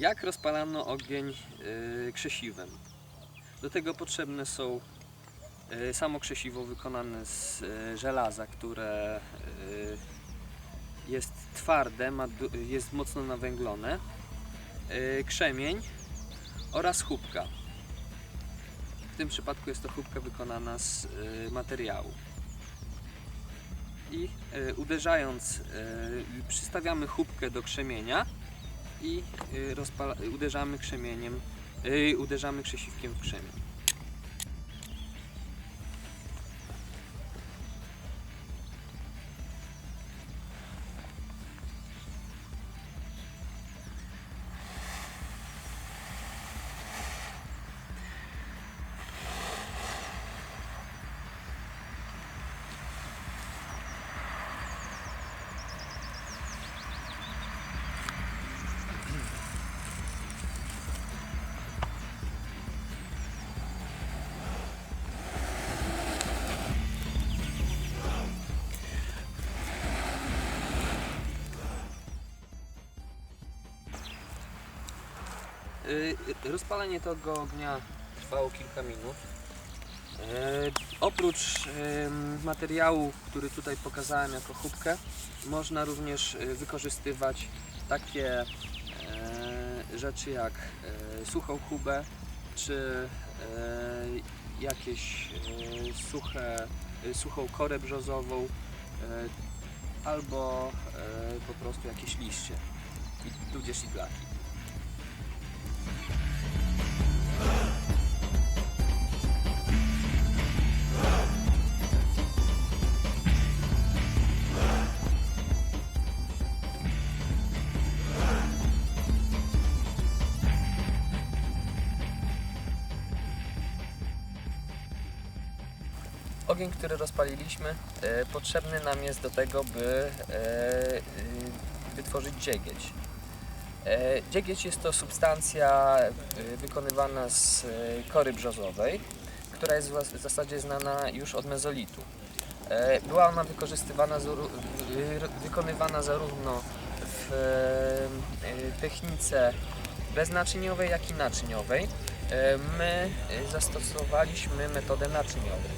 Jak rozpalano ogień y, krzesiwem? Do tego potrzebne są y, samo krzesiwo wykonane z y, żelaza, które jest twarde, ma, jest mocno nawęglone, krzemień oraz chubka. W tym przypadku jest to chubka wykonana z materiału. I uderzając, przystawiamy chubkę do krzemienia i y, rozpala, uderzamy krzemieniem, y, uderzamy krzesiwkiem w krzemień. Rozpalenie tego ognia trwało kilka minut. Y, Oprócz materiału, który tutaj pokazałem jako chubkę, można również y, wykorzystywać takie rzeczy jak suchą chubę czy jakieś suche, suchą korę brzozową albo po prostu jakieś liście, i- tudzież iglaki. Ogień, który rozpaliliśmy, e, potrzebny nam jest do tego, by e, y, wytworzyć dziegieć. E, dziegieć jest to substancja e, wykonywana z e, kory brzozowej, która jest w zas- w zasadzie znana już od mezolitu. E, Była ona wykorzystywana, wykonywana zarówno w e, technice beznaczyniowej, jak i naczyniowej. E, My e, zastosowaliśmy metodę naczyniową.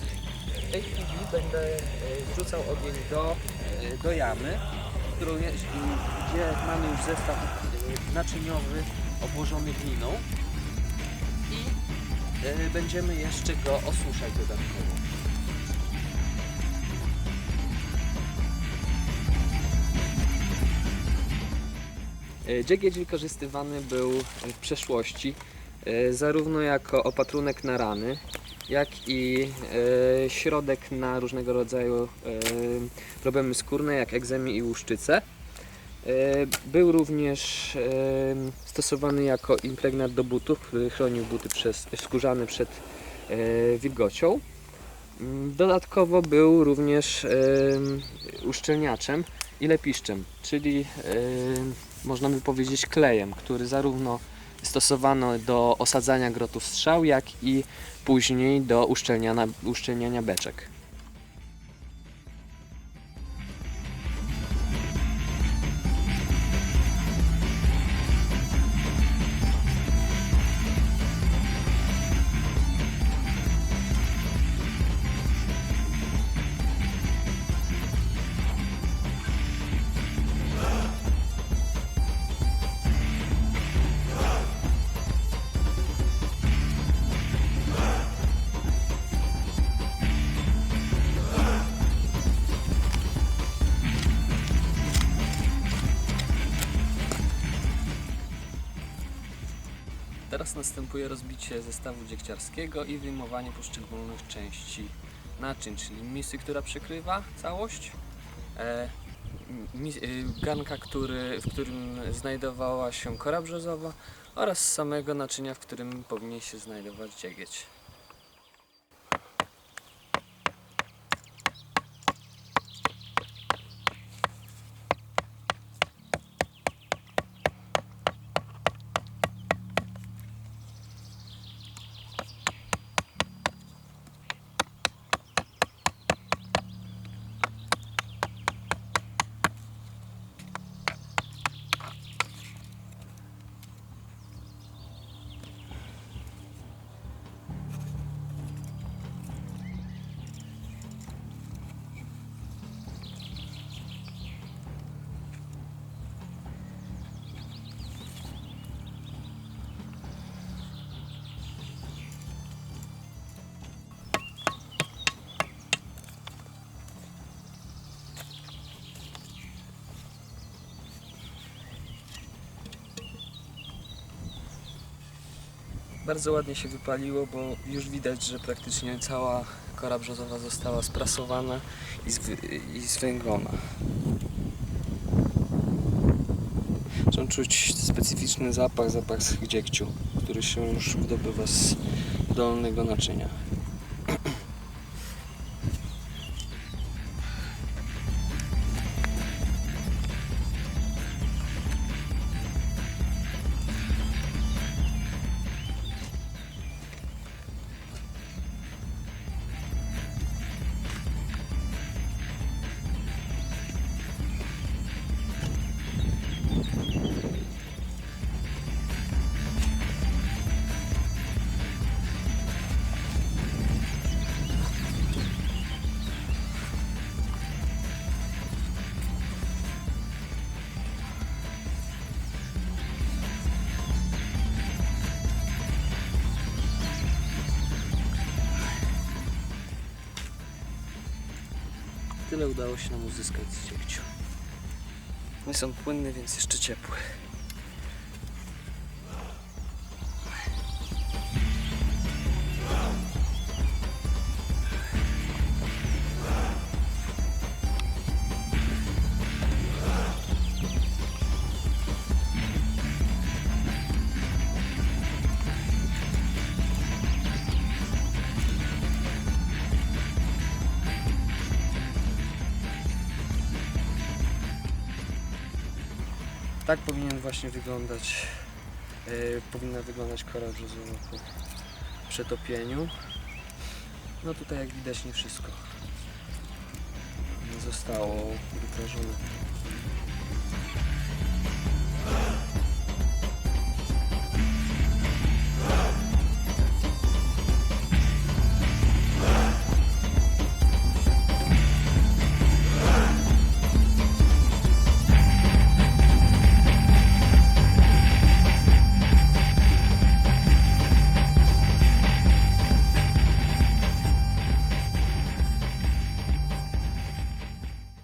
Tej chwili będę e, wrzucał ogień do, e, do jamy, którą jest, gdzie mamy już zestaw e, naczyniowy obłożony gliną i będziemy jeszcze go osuszać dodatkowo. Dziegieć wykorzystywany był w przeszłości zarówno jako opatrunek na rany, jak i e, środek na różnego rodzaju e, problemy skórne, jak egzemy i łuszczyce. E, Był również stosowany jako impregnat do butów, który chronił buty przez, skórzane przed wilgocią. Mm, Dodatkowo był również uszczelniaczem i lepiszczem, czyli można by powiedzieć klejem, który zarówno stosowano do osadzania grotów strzał, jak i później do uszczelniania, uszczelniania beczek. Teraz następuje rozbicie zestawu dziegciarskiego i wyjmowanie poszczególnych części naczyń, czyli misy, która przykrywa całość, e, y, garnka, który, w którym znajdowała się kora brzozowa oraz samego naczynia, w którym powinien się znajdować dziegieć. Bardzo ładnie się wypaliło, bo już widać, że praktycznie cała kora brzozowa została sprasowana i, i zwęglona. Są czuć specyficzny zapach, zapach z dziegciu, który się już wydobywa z dolnego naczynia. Tyle udało się nam uzyskać z dziegciu. Nie są płynne, więc jeszcze ciepłe. Tak powinien właśnie wyglądać, e, powinna wyglądać kora brzozowa po przetopieniu. No tutaj jak widać nie wszystko zostało wyprażone.